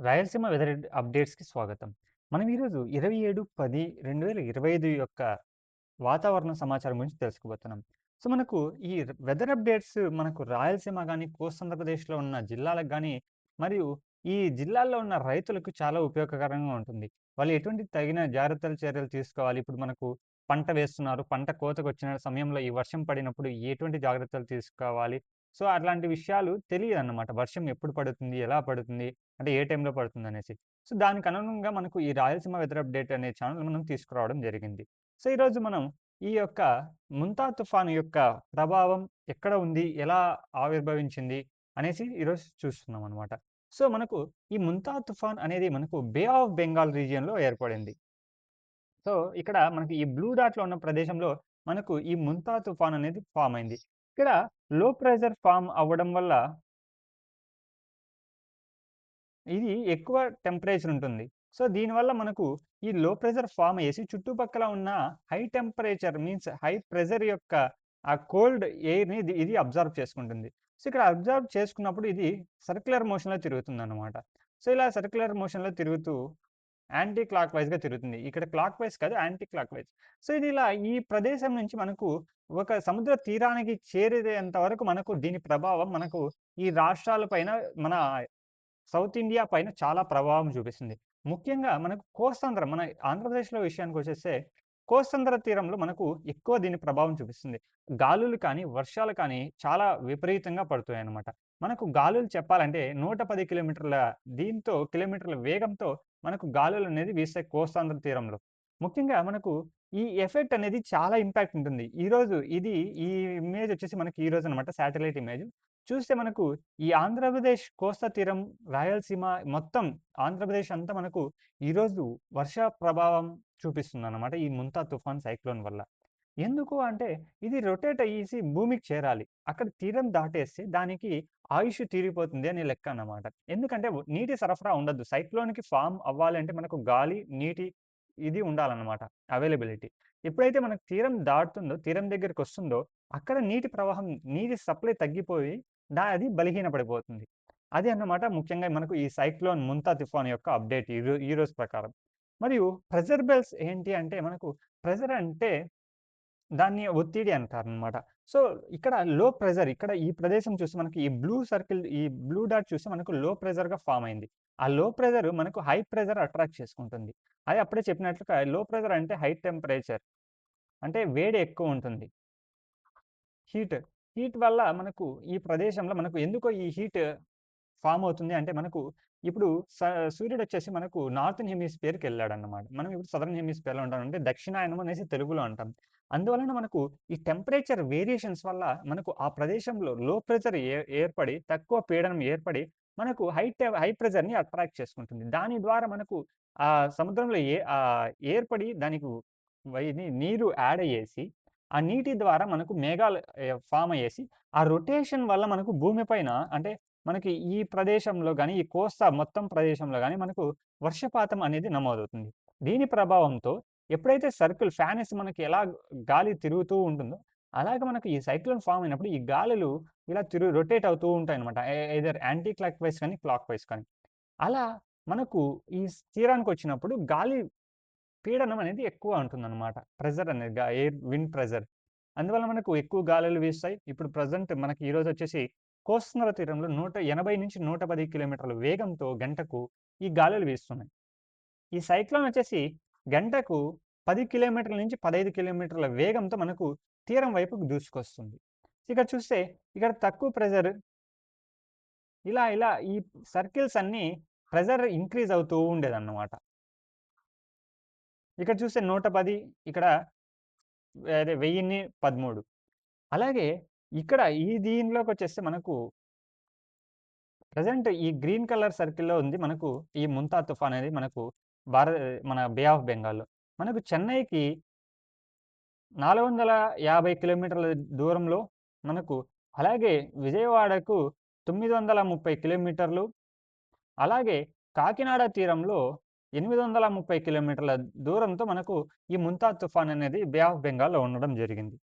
Rayalaseema weather అప్డేట్స్‌కి స్వాగతం. మనం ఈరోజు 27/10/2025 యొక్క వాతావరణ సమాచారం గురించి తెలుసుకోబోతున్నాం. సో, మనకు ఈ వెదర్ అప్డేట్స్ మనకు రాయలసీమ కానీ కోస్ట్ ఆంధ్రప్రదేశ్లో ఉన్న జిల్లాలకు కానీ మరియు ఈ జిల్లాల్లో ఉన్న రైతులకు చాలా ఉపయోగకరంగా ఉంటుంది. వాళ్ళు ఎటువంటి తగిన జాగ్రత్తలు, చర్యలు తీసుకోవాలి. ఇప్పుడు మనకు పంట వేస్తున్నారు. పంట కోతకు వచ్చిన సమయంలో ఈ వర్షం పడినప్పుడు ఎటువంటి జాగ్రత్తలు తీసుకోవాలి. సో, అట్లాంటి విషయాలు తెలియదు అన్నమాట వర్షం ఎప్పుడు పడుతుంది? ఎలా పడుతుంది? అంటే ఏ టైంలో పడుతుంది అనేసి సో, దానికి అనుగుణంగా మనకు ఈ రాయలసీమ వెదర్ అప్డేట్ అనే ఛానల్ మనం తీసుకురావడం జరిగింది. సో, ఈరోజు మనం ఈ యొక్క ముంతా తుఫాను యొక్క ప్రభావం ఎక్కడ ఉంది? ఎలా ఆవిర్భవించింది? అనేసి ఈరోజు చూస్తున్నాం అనమాట సో, మనకు ఈ ముంతా తుఫాన్ అనేది మనకు బే ఆఫ్ బెంగాల్ రీజియన్‌లో ఏర్పడింది. సో, ఇక్కడ మనకి ఈ బ్లూ డాట్‌లో ఉన్న ప్రదేశంలో మనకు ఈ ముంతా తుఫాన్ అనేది ఫామ్ అయింది. ఇక్కడ లో ప్రెజర్ ఫార్మ్ అవ్వడం వల్ల ఇది ఎక్కువ టెంపరేచర్ ఉంటుంది. సో, దీనివల్ల మనకు ఈ లో ప్రెషర్ ఫార్మ్ అయ్యేసి చుట్టుపక్కల ఉన్న high temperature means high pressure యొక్క ఆ కోల్డ్ ఎయిర్‌ని ఇది ఇది చేసుకుంటుంది. సో, ఇక్కడ అబ్జర్వ్ చేసుకున్నప్పుడు ఇది సర్క్యులర్ మోషన్‌లో తిరుగుతుందన్నమాట. సో, ఇలా సర్క్యులర్ మోషన్‌లో తిరుగుతూ యాంటీ క్లాక్ వైజ్గా తిరుగుతుంది. ఇక్కడ క్లాక్ వైస్ కాదు యాంటీ క్లాక్ వైజ్ సో, ఇది ఇలా ఈ ప్రదేశం నుంచి మనకు ఒక సముద్ర తీరానికి చేరేంత వరకు మనకు దీని ప్రభావం మనకు ఈ రాష్ట్రాల పైన మన సౌత్ ఇండియా పైన చాలా ప్రభావం చూపిస్తుంది. ముఖ్యంగా మనకు కోస్తాంధ్ర మన ఆంధ్రప్రదేశ్‌లో విషయానికి వచ్చేస్తే కోస్తాంధ్ర తీరంలో మనకు ఎక్కువ దీని ప్రభావం చూపిస్తుంది. గాలులు కానీ, వర్షాలు కానీ చాలా విపరీతంగా పడుతాయన్నమాట. మనకు గాలులు చెప్పాలంటే 110 కిలోమీటర్ల దీంతో కిలోమీటర్ల వేగంతో మనకు గాలులు అనేది వీస్తాయి కోస్తాంధ్ర తీరంలో. ముఖ్యంగా మనకు ఈ ఎఫెక్ట్ అనేది చాలా ఇంపాక్ట్ ఉంటుంది. ఈరోజు ఇది ఈ ఇమేజ్ వచ్చేసి మనకి ఈరోజు అనమాట శాటిలైట్ ఇమేజ్. చూస్తే మనకు ఈ ఆంధ్రప్రదేశ్ కోస్తా తీరం, రాయలసీమ మొత్తం ఆంధ్రప్రదేశ్ అంతా మనకు ఈరోజు వర్ష ప్రభావం చూపిస్తుంది అనమాట ఈ ముంతా తుఫాన్ సైక్లోన్ వల్ల. ఎందుకు అంటే ఇది రొటేట్ అయ్యేసి భూమికి చేరాలి. అక్కడ తీరం దాటేస్తే దానికి ఆయుష్ తీరిపోతుంది అని లెక్క అన్నమాట. ఎందుకంటే వ్ నీటి సరఫరా ఉండదు. సైక్లోన్‌కి ఫార్మ్ అవ్వాలంటే మనకు గాలి, నీటి ఇది ఉండాలన్నమాట అవైలబిలిటీ. ఎప్పుడైతే మనకు తీరం దాటుతుందో, తీరం దగ్గరికొస్తుందో అక్కడ నీటి ప్రవాహం, నీటి సప్లై తగ్గిపోయి దా అది బలహీనపడిపోతుంది. అది అన్నమాట ముఖ్యంగా మనకు ఈ సైక్లోన్ ముంతా తుఫాన్ యొక్క అప్డేట్ ఈరో ఈరోజు ప్రకారం. మరియు ప్రెషర్ బెల్స్ ఏంటి అంటే మనకు ప్రెషర్ అంటే దాన్ని ఒత్తిడి అంటారనమాట. సో, ఇక్కడ లో ప్రెషర్ ఇక్కడ ఈ ప్రదేశం చూస్తే మనకి ఈ బ్లూ సర్కిల్ ఈ బ్లూ డాట్ చూస్తే మనకు లో ప్రెషర్‌గా ఫార్మ్ అయింది. ఆ లో ప్రెషర్ మనకు హై ప్రెషర్ అట్రాక్ట్ చేసుకుంటుంది. అది అప్పుడే చెప్పినట్లుగా లో ప్రెషర్ అంటే హై టెంపరేచర్. అంటే వేడి ఎక్కువ ఉంటుంది. హీట్. హీట్ వల్ల మనకు ఈ ప్రదేశంలో మనకు ఎందుకో ఈ హీట్ ఫార్మ్ అవుతుంది అంటే మనకు ఇప్పుడు స సూర్యుడొచ్చేసి మనకు నార్తర్న్ హెమిస్ఫియర్‌కెళ్ళాడన్నమాట. మనం ఇప్పుడు సదర్న్ హెమిస్ఫియర్‌లో ఉంటాం. అంటే దక్షిణాయనం అనేసి తెలుగులో అంటాం. అందువలన మనకు ఈ టెంపరేచర్ వేరియేషన్స్ వల్ల మనకు ఆ ప్రదేశంలో లో ప్రెషర్ ఏర్పడి, తక్కువ పీడనం ఏర్పడి మనకు హై టె హై ప్రెషర్‌ని అట్రాక్ట్ చేసుకుంటుంది. దాని ద్వారా మనకు ఆ సముద్రంలో ఏ ఏర్పడి దానికి నీరు యాడ్ అయ్యేసి, ఆ నీటి ద్వారా మనకు మేఘాలు ఫామ్ అయ్యేసి, ఆ రొటేషన్ వల్ల మనకు భూమి పైన అంటే మనకి ఈ ప్రదేశంలో కానీ ఈ కోస్తా మొత్తం ప్రదేశంలో కానీ మనకు వర్షపాతం అనేది నమోదవుతుంది. దీని ప్రభావంతో ఎప్పుడైతే సర్కిల్ ఫ్యానెస్ మనకి ఎలా గాలి తిరుగుతూ ఉంటుందో, అలాగే మనకు ఈ సైక్లోన్ ఫామ్ అయినప్పుడు ఈ గాలులు ఇలా తిరు రొటేట్ అవుతూ ఉంటాయి అనమాట ఏదర్ యాంటీ క్లాక్ వైస్ కానీ, క్లాక్ వైస్ కానీ. అలా మనకు ఈ తీరానికి వచ్చినప్పుడు గాలి పీడనం అనేది ఎక్కువ ఉంటుందన్నమాట. ప్రెజర్ అనేది ఎయిర్ విండ్ ప్రెజర్ అందువల్ల మనకు ఎక్కువ గాలులు వీస్తాయి. ఇప్పుడు ప్రజెంట్ మనకి ఈరోజు వచ్చేసి కోస్తున్నర తీరంలో 180-110 కిలోమీటర్ల వేగంతో గంటకు ఈ గాలులు వీస్తున్నాయి. ఈ సైక్లోన్ వచ్చేసి గంటకు పది కిలోమీటర్ల నుంచి 15 కిలోమీటర్ల వేగంతో మనకు తీరం వైపుకు దూసుకొస్తుంది. ఇక్కడ చూస్తే ఇక్కడ తక్కువ ప్రెషర్ ఇలా ఇలా ఈ సర్కిల్స్ అన్నీ ప్రెజర్ ఇంక్రీజ్ అవుతూ ఉండేదన్నమాట. ఇక్కడ చూస్తే 110 ఇక్కడ అదే 1013 అలాగే ఇక్కడ ఈ దీనిలోకి వచ్చేస్తే మనకు ప్రజెంట్ ఈ గ్రీన్ కలర్ సర్కిల్‌లో ఉంది మనకు ఈ ముంతా తుఫాన్ అనేది మనకు భారత మన బే ఆఫ్ బెంగాల్‌లో. మనకు చెన్నైకి 450 కిలోమీటర్ల దూరంలో మనకు అలాగే విజయవాడకు 930 కిలోమీటర్లు. అలాగే కాకినాడ తీరంలో 830 కిలోమీటర్ల దూరంతో మనకు ఈ ముంతా తుఫాన్ అనేది బే ఆఫ్ బెంగాల్‌లో ఉండడం జరిగింది.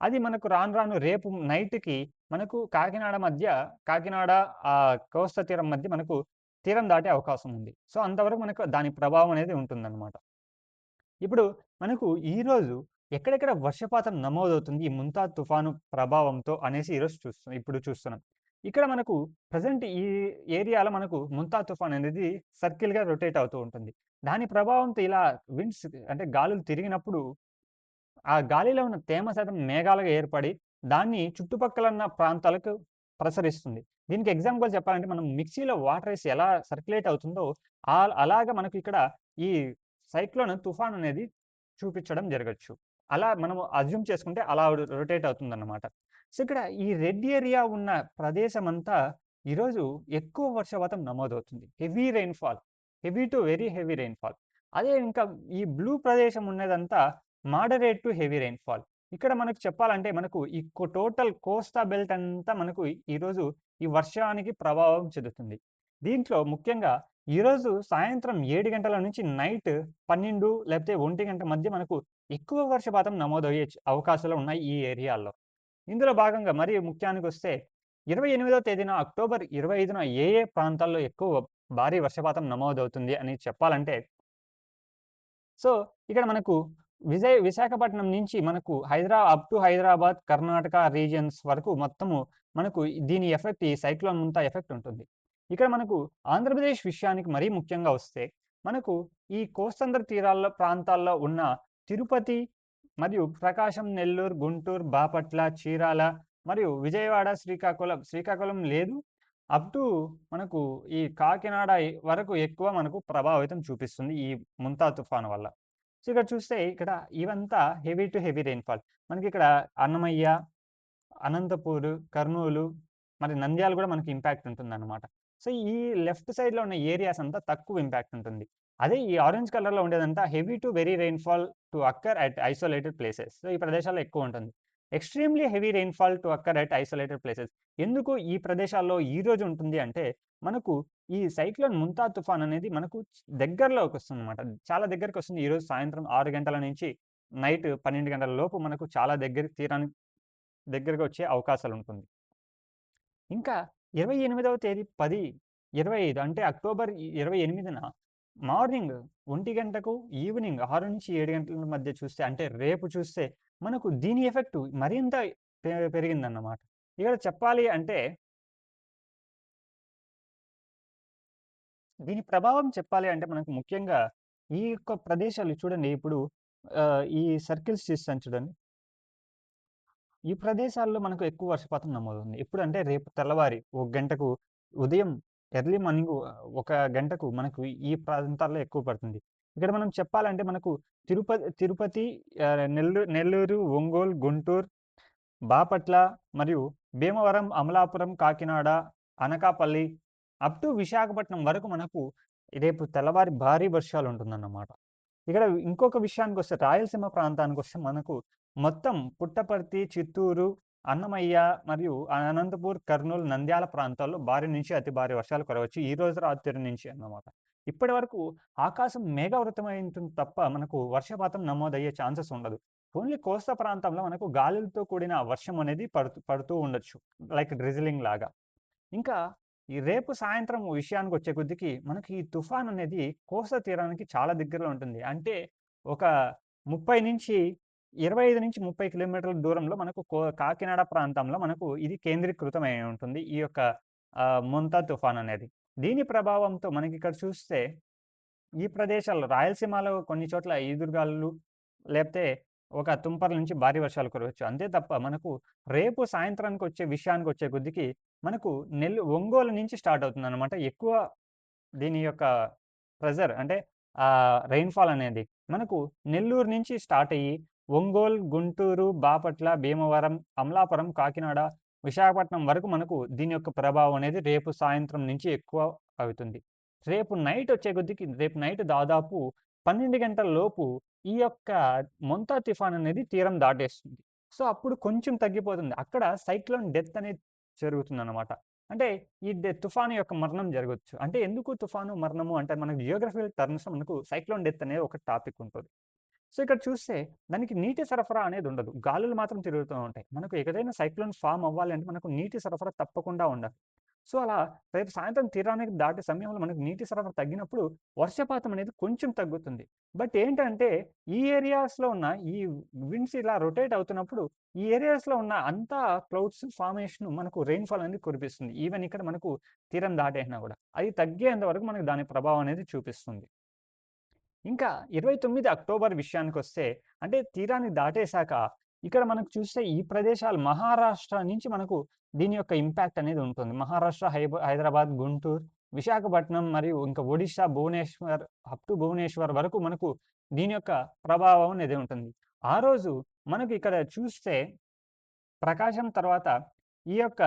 అది మనకు రాను రాను రేపు నైట్‌కి మనకు కాకినాడ మధ్య కాకినాడ ఆహ్, కోస్తా తీరం మధ్య మనకు తీరం దాటే అవకాశం ఉంది. సో, అంతవరకు మనకు దాని ప్రభావం అనేది ఉంటుందన్నమాట. ఇప్పుడు మనకు ఈరోజు ఎక్కడెక్కడ వర్షపాతం నమోదవుతుంది ఈ ముంతా తుఫాను ప్రభావంతో అనేసి ఈరోజు చూస్తున్నాం ఇప్పుడు చూస్తున్నాం. ఇక్కడ మనకు ప్రజెంట్ ఈ ఏరియాలో మనకు ముంతా తుఫాన్ అనేది సర్కిల్‌గా రొటేట్ అవుతూ ఉంటుంది. దాని ప్రభావంతో ఇలా విండ్స్ అంటే గాలులు తిరిగినప్పుడు ఆ గాలిలో ఉన్న తేమ శాతం మేఘాలుగా ఏర్పడి, దాన్ని చుట్టుపక్కల ఉన్న ప్రాంతాలకు ప్రసరిస్తుంది. దీనికి ఎగ్జాంపుల్ చెప్పాలంటే మనం మిక్సీలో వాటర్ వేసి ఎలా సర్క్యులేట్ అవుతుందో అలాగా మనకు ఇక్కడ ఈ సైక్లోన్ తుఫాన్ అనేది చూపించడం జరగచ్చు అలా మనం అజ్యూమ్ చేసుకుంటే అలా రొటేట్ అవుతుందన్నమాట. సో, ఇక్కడ ఈ రెడ్ ఏరియా ఉన్న ప్రదేశం అంతా ఈరోజు ఎక్కువ వర్షపాతం నమోదవుతుంది. Heavy rainfall. Heavy to very heavy rainfall. అదే ఇంకా ఈ బ్లూ ప్రదేశం ఉన్నదంతా మాడరేట్ టు హెవీ రెయిన్‌ఫాల్. ఇక్కడ మనకు చెప్పాలంటే మనకు ఈ కో టోటల్ కోస్తా బెల్ట్ అంతా మనకు ఈరోజు ఈ వర్షానికి ప్రభావం చెందుతుంది. దీంట్లో ముఖ్యంగా ఈరోజు సాయంత్రం ఏడు గంటల నుంచి నైట్ 12 లేకపోతే ఒంటి గంట మధ్య మనకు ఎక్కువ వర్షపాతం నమోదయ్యే అవకాశాలు ఉన్నాయి ఈ ఏరియాల్లో. ఇందులో భాగంగా మరి ముఖ్యానికి వస్తే ఇరవై ఎనిమిదో తేదీన అక్టోబర్ 25న ఏ ఏ ప్రాంతాల్లో ఎక్కువ భారీ వర్షపాతం నమోదవుతుంది అని చెప్పాలంటే సో, ఇక్కడ మనకు విజయ్ విశాఖపట్నం నుంచి మనకు హైదరా up to Hyderabad, Karnataka regions వరకు మొత్తము మనకు దీని ఎఫెక్ట్ ఈ సైక్లోన్ ముంతా ఎఫెక్ట్ ఉంటుంది. ఇక్కడ మనకు ఆంధ్రప్రదేశ్ విషయానికి మరీ ముఖ్యంగా వస్తే, మనకు ఈ కోస్తాంధ్ర తీరాల్లో ప్రాంతాల్లో ఉన్న తిరుపతి మరియు ప్రకాశం, నెల్లూరు, గుంటూరు, బాపట్ల, చీరాల మరియు విజయవాడ, శ్రీకాకుళం శ్రీకాకుళం లేదు. అప్ టు మనకు ఈ కాకినాడ వరకు ఎక్కువ మనకు ప్రభావితం చూపిస్తుంది ఈ ముంతా తుఫాను వల్ల. సో, ఇక్కడ చూస్తే ఇక్కడ ఇవంతా హెవీ టు హెవీ రెయిన్‌ఫాల్. మనకిక్కడ అన్నమయ్య, అనంతపూర్ కర్నూలు, మరి నంద్యాల కూడా మనకి ఇంపాక్ట్ ఉంటుందన్నమాట. సో, ఈ లెఫ్ట్ సైడ్‌లో ఉన్న ఏరియాస్ అంతా తక్కువ ఇంపాక్ట్ ఉంటుంది. అదే ఈ ఆరెంజ్ కలర్‌లో ఉండేదంతా heavy to very rainfall to occur at isolated places. So, ఈ ప్రదేశాల్లో ఎక్కువ ఉంటుంది. Extremely heavy rainfall to occur at isolated places. ఎందుకు ఈ ప్రదేశాల్లో ఈ రోజు ఉంటుంది అంటే, మనకు ఈ సైక్లోన్ ముంతా తుఫాన్ అనేది మనకు దగ్గరలోకి దగ్గరలోకొస్తుందన్నమాట. చాలా దగ్గరకొస్తుంది. ఈరోజు సాయంత్రం ఆరు గంటల నుంచి నైట్ 12 గంటల లోపు మనకు చాలా దగ్గరికి తీరానికి దగ్గరగా వచ్చే అవకాశాలు ఉంటుంది ఇంకా 28వ తేదీ 10, 25 అంటే అక్టోబర్ 28న మార్నింగ్ ఒంటి గంటకు, ఈవినింగ్ 6-7 గంటల మధ్య చూస్తే అంటే రేపు చూస్తే మనకు దీని ఎఫెక్ట్ మరింత పెరిగిందన్నమాట. ఇక్కడ చెప్పాలి అంటే దీని ప్రభావం చెప్పాలి అంటే మనకు ముఖ్యంగా ఈ యొక్క ప్రదేశాలు చూడండి ఇప్పుడు ఈ సర్కిల్స్ చూస్తాను చూడండి. ఈ ప్రదేశాల్లో మనకు ఎక్కువ వర్షపాతం నమోదవుతుంది. ఎప్పుడంటే రేపు తెల్లవారి ఒక గంటకు ఉదయం ఎర్లీ మార్నింగ్ ఒక గంటకు మనకు ఈ ప్రాంతాల్లో ఎక్కువ పడుతుంది. ఇక్కడ మనం చెప్పాలంటే మనకు తిరుపతి తిరుపతి నెల్లూరు నెల్లూరు, ఒంగోలు, గుంటూరు, బాపట్ల మరియు భీమవరం, అమలాపురం, కాకినాడ, అనకాపల్లి అప్ టు విశాఖపట్నం వరకు మనకు రేపు తెల్లవారి భారీ వర్షాలు ఉంటుందన్నమాట ఇక్కడ ఇంకొక విషయానికి వస్తే రాయలసీమ ప్రాంతానికి వస్తే మనకు మొత్తం పుట్టపర్తి, చిత్తూరు, అన్నమయ్య మరియు అనంతపూర్, కర్నూలు, నంద్యాల ప్రాంతాల్లో భారీ నుంచి అతి భారీ వర్షాలు కురవచ్చు. ఈరోజు రాత్రి నుంచి అన్నమాట. ఇప్పటి వరకు ఆకాశం మేఘావృతమై ఉంటుంది తప్ప మనకు వర్షపాతం నమోదయ్యే ఛాన్సెస్ ఉండదు. ఓన్లీ కోస్తా ప్రాంతంలో మనకు గాలులతో కూడిన వర్షం అనేది పడుతూ పడుతూ ఉండొచ్చు. లైక్ డ్రిజిలింగ్ లాగా. ఇంకా ఈ రేపు సాయంత్రం విషయానికి వచ్చే కొద్దికి మనకి ఈ తుఫాన్ అనేది కోస్తా తీరానికి చాలా దగ్గరలో ఉంటుంది. అంటే ఒక 30-25-30 కిలోమీటర్ల దూరంలో మనకు కో కాకినాడ ప్రాంతంలో మనకు ఇది కేంద్రీకృతమై ఉంటుంది. ఈ యొక్క ముంతా తుఫాన్ అనేది. దీని ప్రభావంతో మనకి ఇక్కడ చూస్తే ఈ ప్రదేశాల్లో రాయలసీమలో కొన్ని చోట్ల ఈదురుగాలు లేకపోతే ఒక తుంపర్ల నుంచి భారీ వర్షాలు కురవచ్చు. అంతే తప్ప మనకు రేపు సాయంత్రానికి వచ్చే విషయానికి వచ్చే కొద్దికి మనకు నెల్లు ఒంగోలు నుంచి స్టార్ట్ అవుతుందన్నమాట. ఎక్కువ దీని యొక్క ప్రెజర్ అంటే ఆహ్, రెయిన్‌ఫాల్ అనేది. మనకు నెల్లూరు నుంచి స్టార్ట్ అయ్యి ఒంగోలు, గుంటూరు, బాపట్ల, భీమవరం, అమలాపురం, కాకినాడ, విశాఖపట్నం వరకు మనకు దీని యొక్క ప్రభావం అనేది రేపు సాయంత్రం నుంచి ఎక్కువ అవుతుంది. రేపు నైట్ వచ్చే కొద్దికి రేపు నైట్ దాదాపు 12 గంటల లోపు ఈ యొక్క మొంతా తుఫాన్ అనేది తీరం దాటేస్తుంది. సో, అప్పుడు కొంచెం తగ్గిపోతుంది. అక్కడ సైక్లోన్ డెత్ అనేది జరుగుతుందన్నమాట. అంటే ఈ తుఫాను యొక్క మరణం జరగొచ్చు. అంటే ఎందుకు తుఫాను మరణము అంటే మనకు జియోగ్రఫికల్ టర్మ్స్ మనకు సైక్లోన్ డెత్ అనేది ఒక టాపిక్ ఉంటుంది సో, ఇక్కడ చూస్తే దానికి నీటి సరఫరా అనేది ఉండదు. గాలులు మాత్రం తిరుగుతూ ఉంటాయి. మనకు ఏదైనా సైక్లోన్ ఫార్మ్ అవ్వాలంటే మనకు నీటి సరఫరా తప్పకుండా ఉండాలి. సో, అలా రేపు సాయంత్రం తీరానికి దాటే సమయంలో మనకు నీటి సరఫరా తగ్గినప్పుడు వర్షపాతం అనేది కొంచెం తగ్గుతుంది. బట్ ఏంటంటే ఈ ఏరియాస్‌లో ఉన్న ఈ విండ్స్ ఇలా రొటేట్ అవుతున్నప్పుడు ఈ ఏరియాస్‌లో ఉన్న అంతా క్లౌడ్స్ ఫార్మేషన్ మనకు రెయిన్‌ఫాల్ అనేది కురిపిస్తుంది. ఈవెన్ ఇక్కడ మనకు తీరం దాటేసినా కూడా అది తగ్గేంత వరకు మనకు దాని ప్రభావం అనేది చూపిస్తుంది. ఇంకా 29 అక్టోబర్ విషయానికి వస్తే అంటే తీరాన్ని దాటేశాక ఇక్కడ మనకు చూస్తే ఈ ప్రదేశాలు మహారాష్ట్ర నుంచి మనకు దీని యొక్క ఇంపాక్ట్ అనేది ఉంటుంది. మహారాష్ట్ర, హై హైదరాబాద్, గుంటూరు, విశాఖపట్నం మరియు ఇంకా ఒడిశా భువనేశ్వర్ అప్ టు భువనేశ్వర్ వరకు మనకు దీని యొక్క ప్రభావం అనేది ఉంటుంది. ఆ రోజు మనకు ఇక్కడ చూస్తే ప్రకాశం తర్వాత ఈ యొక్క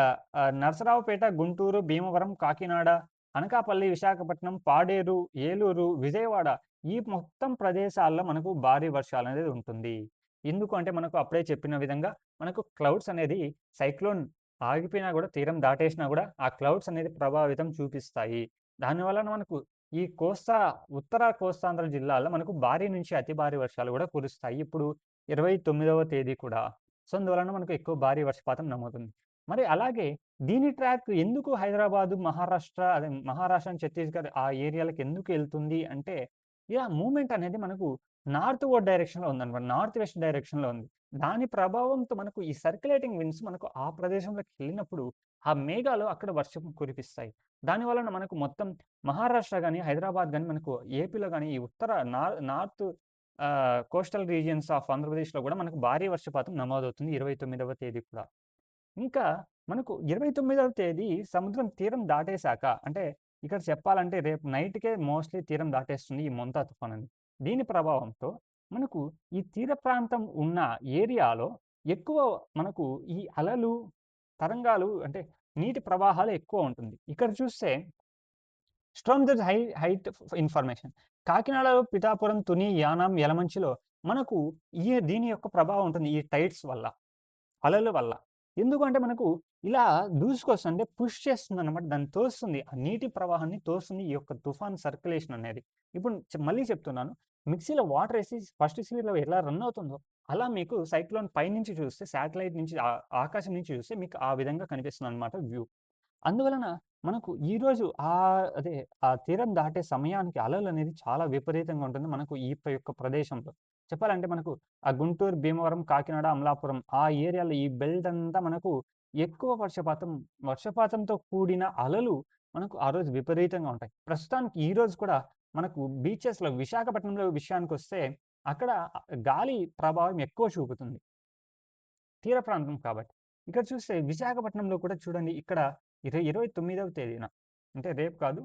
నరసరావుపేట, గుంటూరు, భీమవరం, కాకినాడ, అనకాపల్లి, విశాఖపట్నం, పాడేరు, ఏలూరు, విజయవాడ ఈ మొత్తం ప్రదేశాల్లో మనకు భారీ వర్షాలు అనేది ఉంటుంది. ఎందుకు అంటే మనకు అప్పుడే చెప్పిన విధంగా మనకు క్లౌడ్స్ అనేది సైక్లోన్ ఆగిపోయినా కూడా తీరం దాటేసినా కూడా ఆ క్లౌడ్స్ అనేది ప్రభావితం చూపిస్తాయి. దాని వలన మనకు ఈ కోస్తా ఉత్తర కోస్తాంధ్ర జిల్లాలో మనకు భారీ నుంచి అతి భారీ వర్షాలు కూడా కురుస్తాయి. ఇప్పుడు 29వ తేదీ కూడా. సో, అందువలన మనకు ఎక్కువ భారీ వర్షపాతం నమ్ముతుంది మరి అలాగే దీని ట్రాక్ ఎందుకు హైదరాబాదు, మహారాష్ట్ర అదే మహారాష్ట్ర, ఛత్తీస్‌గఢ్ ఆ ఏరియాలకు ఎందుకు వెళ్తుంది అంటే ఇలా మూమెంట్ అనేది మనకు నార్త్ వర్డ్ డైరెక్షన్‌లో ఉందన్నమాట. నార్త్ వెస్ట్ డైరెక్షన్‌లో ఉంది. దాని ప్రభావంతో మనకు ఈ సర్క్యులేటింగ్ విండ్స్ మనకు ఆ ప్రదేశంలోకి వెళ్ళినప్పుడు ఆ మేఘాలు అక్కడ వర్షం కురిపిస్తాయి. దాని వలన మనకు మొత్తం మహారాష్ట్ర కానీ హైదరాబాద్ కానీ మనకు ఏపీలో కానీ ఈ ఉత్తర నార్ నార్త్ కోస్టల్ రీజియన్స్ ఆఫ్ ఆంధ్రప్రదేశ్‌లో కూడా మనకు భారీ వర్షపాతం నమోదవుతుంది 29వ తేదీ కూడా. ఇంకా మనకు 29వ తేదీ సముద్రం తీరం దాటేసాక అంటే ఇక్కడ చెప్పాలంటే రేపు నైట్‌కే మోస్ట్‌లీ తీరం దాటేస్తుంది ఈ మొంతా తుఫాన్ అని దీని ప్రభావంతో మనకు ఈ తీర ప్రాంతం ఉన్న ఏరియాలో ఎక్కువ మనకు ఈ అలలు, తరంగాలు అంటే నీటి ప్రవాహాలు ఎక్కువ ఉంటుంది. ఇక్కడ చూస్తే storm the high height information. కాకినాడలో పిఠాపురం, తుని, యానాం, యలమంచిలో మనకు ఈ దీని యొక్క ప్రభావం ఉంటుంది. ఈ టైట్స్ వల్ల. అలల వల్ల. ఎందుకంటే మనకు ఇలా దూసుకొస్తుంది అంటే పుష్ చేస్తుంది అనమాట దాన్ని తోస్తుంది. ఆ నీటి ప్రవాహాన్ని తోస్తుంది ఈ యొక్క తుఫాన్ సర్క్యులేషన్ అనేది. ఇప్పుడు మళ్ళీ చెప్తున్నాను. మిక్సీలో వాటర్ వేసి ఫస్ట్ స్పీడ్‌లో ఎలా రన్ అవుతుందో అలా మీకు సైక్లోన్ పైనుంచి చూస్తే శాటిలైట్ నుంచి ఆ ఆకాశం నుంచి చూస్తే మీకు ఆ విధంగా కనిపిస్తుంది అనమాట వ్యూ. అందువలన మనకు ఈరోజు ఆ అదే ఆ తీరం దాటే సమయానికి అలలు అనేది చాలా విపరీతంగా ఉంటుంది. మనకు ఈ యొక్క ప్రదేశంలో. చెప్పాలంటే మనకు ఆ గుంటూరు, భీమవరం, కాకినాడ, అమలాపురం ఆ ఏరియాలో ఈ బెల్ట్ అంతా మనకు ఎక్కువ వర్షపాతం వర్షపాతంతో కూడిన అలలు మనకు ఆ రోజు విపరీతంగా ఉంటాయి. ప్రస్తుతానికి ఈ రోజు కూడా మనకు బీచెస్‌లో విశాఖపట్నంలో విషయానికి వస్తే అక్కడ గాలి ప్రభావం ఎక్కువ చూపుతుంది. తీర ప్రాంతం కాబట్టి. ఇక్కడ చూస్తే విశాఖపట్నంలో కూడా చూడండి ఇక్కడ ఇరవై ఇరవై తొమ్మిదవ తేదీన అంటే రేపు కాదు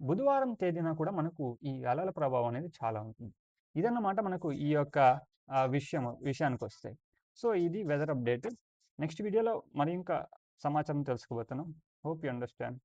బుధవారం తేదీన కూడా మనకు ఈ అలల ప్రభావం అనేది చాలా ఉంటుంది. ఇదన్నమాట మనకు ఈ యొక్క విషయం విషయానికి వస్తే సో, ఇది వెదర్ అప్డేట్. నెక్స్ట్ వీడియోలో మరి ఇంకా సమాచారం తెలుసుకోబోతున్నాం. Hope you understand.